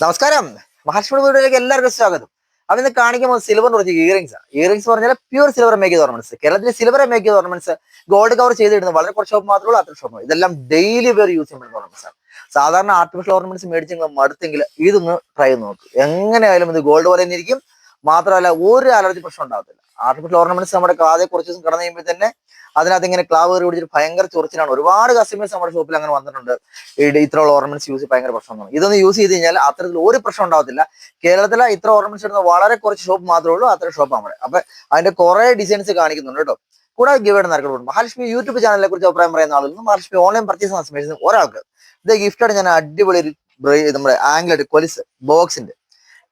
നമസ്കാരം. മഹാലക്ഷ്മി വീഡിയോയിലേക്ക് എല്ലാവർക്കും സ്വാഗതം. അപ്പൊ ഇന്ന് കാണിക്കുമ്പോൾ സിൽവർ കുറച്ച് ഇയറിംഗ്സ് ആണ് ഇയറിംഗ്സ് പറഞ്ഞാൽ pure silver make ornaments ornaments കേരളത്തിൽ silver make ornaments ornaments gold cover ചെയ്തിരുന്നു വളരെ കുറച്ച് ഷോപ്പ് മാത്രമേ ഉള്ളൂ അത്ര ഷോപ്പ് ഇതെല്ലാം ഡെയിലി വെയർ യൂസ് ചെയ്യുന്ന ഓർണമെന്റ്സ് ആണ്. സാധാരണ ആർട്ടിഫിഷ്യൽ ഓർണമെന്റ്സ് മേടിച്ച് നിങ്ങൾ മടുത്തെങ്കിൽ ഇതൊന്ന് ട്രൈ നോക്ക്. എങ്ങനെയായാലും ഇത് ഗോൾഡ് പോലെ തന്നെ ഇരിക്കും. മാത്രമല്ല ഒരു അലർജി പ്രശ്നം ഉണ്ടാകത്തില്ല ആർട്ടിഫിഷ്യൽ ഓർണമെന്റ്സ് നമ്മുടെ കാതെ കുറച്ച് ദിവസം കടന്നു കഴിയുമ്പോൾ തന്നെ അതിനകത്ത് ഇങ്ങനെ ക്ലാവ് കയറി പിടിച്ചിട്ട് ഭയങ്കര ചൊറിച്ചിലാണ്. ഒരുപാട് കസ്റ്റമേഴ്സ് നമ്മുടെ ഷോപ്പിൽ അങ്ങനെ വന്നിട്ടുണ്ട്. ഇത്ര ഇത്രയുള്ള ഓർണമെന്റ്സ് യൂസ് ഭയങ്കര പ്രശ്നമാണ് ഇതൊന്ന് യൂസ് ചെയ്ത് കഴിഞ്ഞാൽ അത്തരത്തിൽ ഒരു പ്രശ്നം ഉണ്ടാവത്തില്ല. കേരളത്തിലെ ഇത്ര ഓർണമെന്റ്സ് ഇടുന്ന വളരെ കുറച്ച് ഷോപ്പ് മാത്രമേ ഉള്ളൂ അത്ര ഷോപ്പ് നമ്മുടെ അപ്പൊ അതിന്റെ കുറെ ഡിസൈൻസ് കാണിക്കുന്നുണ്ട് കേട്ടോ. കൂടാതെ ഗിവേഡ് നടക്കുന്നുണ്ട് മഹാലക്ഷ്മി യൂട്യൂബ് ചാനലിനെ കുറിച്ച് അഭിപ്രായം പറയുന്ന ആളുകളും മഹാലക്ഷ്മി ഓൺലൈൻ പർച്ചേസ് കസ്റ്റമേഴ്സിന് ഒരാൾക്ക്. ഇത് ഗിഫ്റ്റായിട്ട് ഞാൻ അടിപൊളി ഒരു നമ്മുടെ ആംഗിൾ കൊലിസ് ബോക്സിന്റെ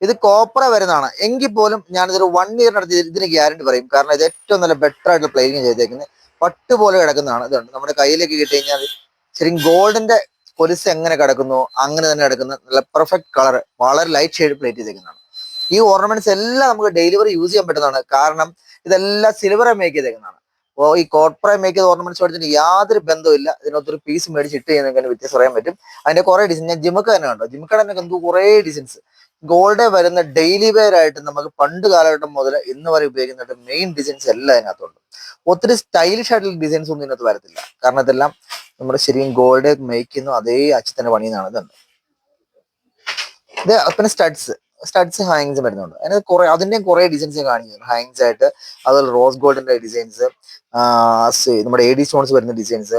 ഇത് കോപ്പറ വരുന്നതാണ്. എങ്കിൽ പോലും ഞാനിതൊരു വൺ ഇയറിനടുത്ത് ഇതിന് ഗ്യാരണ്ടി പറയും. കാരണം ഇത് ഏറ്റവും നല്ല ബെറ്റർ ആയിട്ട് പ്ലേയിങ് ചെയ്തേക്കുന്നത്. പട്ട് പോലെ കിടക്കുന്നതാണ്. ഇതുണ്ട്. നമ്മുടെ കയ്യിലേക്ക് കിട്ടി കഴിഞ്ഞാൽ ശരിക്കും ഗോൾഡിന്റെ കൊലിസ് എങ്ങനെ കിടക്കുന്നു അങ്ങനെ തന്നെ കിടക്കുന്ന നല്ല പെർഫെക്റ്റ് കളർ വളരെ ലൈറ്റ് ഷെയ്ഡ് പ്ലേറ്റ് ചെയ്തേക്കുന്നതാണ്. ഈ ഓർണമെന്റ്സ് എല്ലാം നമുക്ക് ഡെലിവറി യൂസ് ചെയ്യാൻ പറ്റുന്നതാണ്. കാരണം ഇതെല്ലാം സിൽവറെ മേക്ക് ചെയ്തേക്കുന്നതാണ്. അപ്പോൾ ഈ കോർപ്പറേ മേക്ക് ചെയ്ത ഓർണമെന്റ്സ് മേടിച്ചിട്ട് യാതൊരു ബന്ധവുമില്ല ഇതിനകത്തൊരു പീസ് മേടിച്ച് ഇട്ട് ചെയ്യുന്നതിന് വ്യത്യാസം അറിയാൻ പറ്റും. അതിന്റെ കുറെ ഡിസൈൻ ഞാൻ ജിമുക്ക് തന്നെ കണ്ടോ. ജിമുക്കയുടെ തന്നെ എന്തോ കുറെ ഡിസൈൻസ് ഗോൾഡ് വരുന്ന ഡെയിലി വെയർ ആയിട്ട് നമുക്ക് പണ്ട് കാലഘട്ടം മുതൽ ഇന്ന് വരെ ഉപയോഗിക്കുന്ന മെയിൻ ഡിസൈൻസ് എല്ലാം അതിനകത്തുണ്ട് ഒത്തിരി സ്റ്റൈലിഷ് ആയിട്ടുള്ള ഡിസൈൻസ് ഒന്നും ഇതിനകത്ത് വരത്തില്ല. കാരണം ഇതെല്ലാം നമ്മുടെ ശരിക്കും ഗോൾഡ് മേക്ക് അതേ അതേ തന്നെ പണിയെന്നാണ് ഇതുണ്ട് ഇത് പിന്നെ സ്റ്റഡ്സ് സ്റ്റഡ്സ് ഹാങ്സ് വരുന്നുണ്ട്. അതിന് കുറെ അതിന്റെയും കുറെ ഡിസൈൻസ് കാണിക്കുന്നുണ്ട് ഹാങ്സ് ആയിട്ട് അതുപോലെ റോസ് ഗോൾഡിന്റെ ഡിസൈൻസ് നമ്മുടെ എ ഡി സ്റ്റോൺസ് വരുന്ന ഡിസൈൻസ്.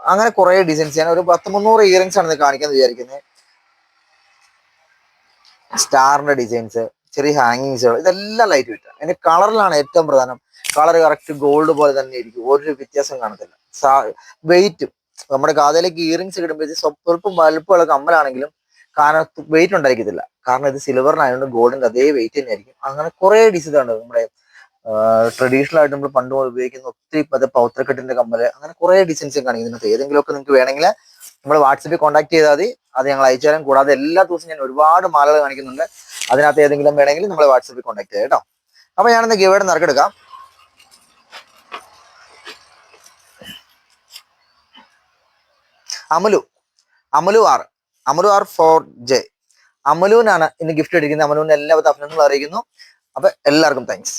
അങ്ങനെ കുറെ ഡിസൈൻസ്. ഞാൻ ഒരു പത്ത് മുന്നൂറ് ഇയറിങ്സ് ആണ് കാണിക്കാൻ വിചാരിക്കുന്നത് സ്റ്റാറിന്റെ ഡിസൈൻസ് ചെറിയ ഹാങ്ങിങ്സുകൾ ഇതെല്ലാം ലൈറ്റ് വെയിറ്റ് അതിന്റെ കളറിലാണ് ഏറ്റവും പ്രധാനം. കളർ കറക്റ്റ് ഗോൾഡ് പോലെ തന്നെ ഇരിക്കും. ഒരു വ്യത്യാസം കാണത്തില്ല. വെയിറ്റും നമ്മുടെ കാതയിലേക്ക് ഇയറിങ്സ് കിടുമ്പോഴത്തേക്ക് സ്വൽപ്പം വലുപ്പമുള്ള കമ്മലാണെങ്കിലും കാരണം വെയിറ്റ് ഉണ്ടായിരിക്കത്തില്ല. കാരണം ഇത് സിൽവറിനായതുകൊണ്ട് ഗോൾഡിന്റെ അതേ വെയിറ്റ് തന്നെ ആയിരിക്കും. അങ്ങനെ കുറെ ഉണ്ട് നമ്മുടെ ട്രഡീഷണൽ ആയിട്ട് നമ്മൾ പണ്ട് ഉപയോഗിക്കുന്ന ഒത്തിരി പത പൗത്രക്കെട്ടിന്റെ കമ്മൽ അങ്ങനെ കുറെ ഡിസൈൻസ് കാണിക്കുന്നുണ്ട് ഏതെങ്കിലുമൊക്കെ നിങ്ങൾക്ക് വേണമെങ്കിൽ നമ്മൾ വാട്സപ്പിൽ കോൺടാക്ട് ചെയ്താൽ മതി. അത് ഞങ്ങൾ അയച്ചു തരാം. കൂടാതെ എല്ലാ ദിവസവും ഞാൻ ഒരുപാട് മാലകൾ കാണിക്കുന്നുണ്ട്. അതിനകത്ത് ഏതെങ്കിലും വേണമെങ്കിൽ നമ്മളെ വാട്സപ്പിൽ കോൺടാക്ട് ചെയ്യാം കേട്ടോ. അപ്പൊ ഞാനിന്ന് giveaway നറുക്കെടുക്കാം. Amalu. Amalu R Amalu R four J അമലുവിനാണ് ഇന്ന് ഗിഫ്റ്റ് എടുക്കുന്നത്. അമലുവിന് എല്ലാവിധ അഭിനന്ദനങ്ങൾ അറിയിക്കുന്നു. അപ്പൊ എല്ലാവർക്കും താങ്ക്സ്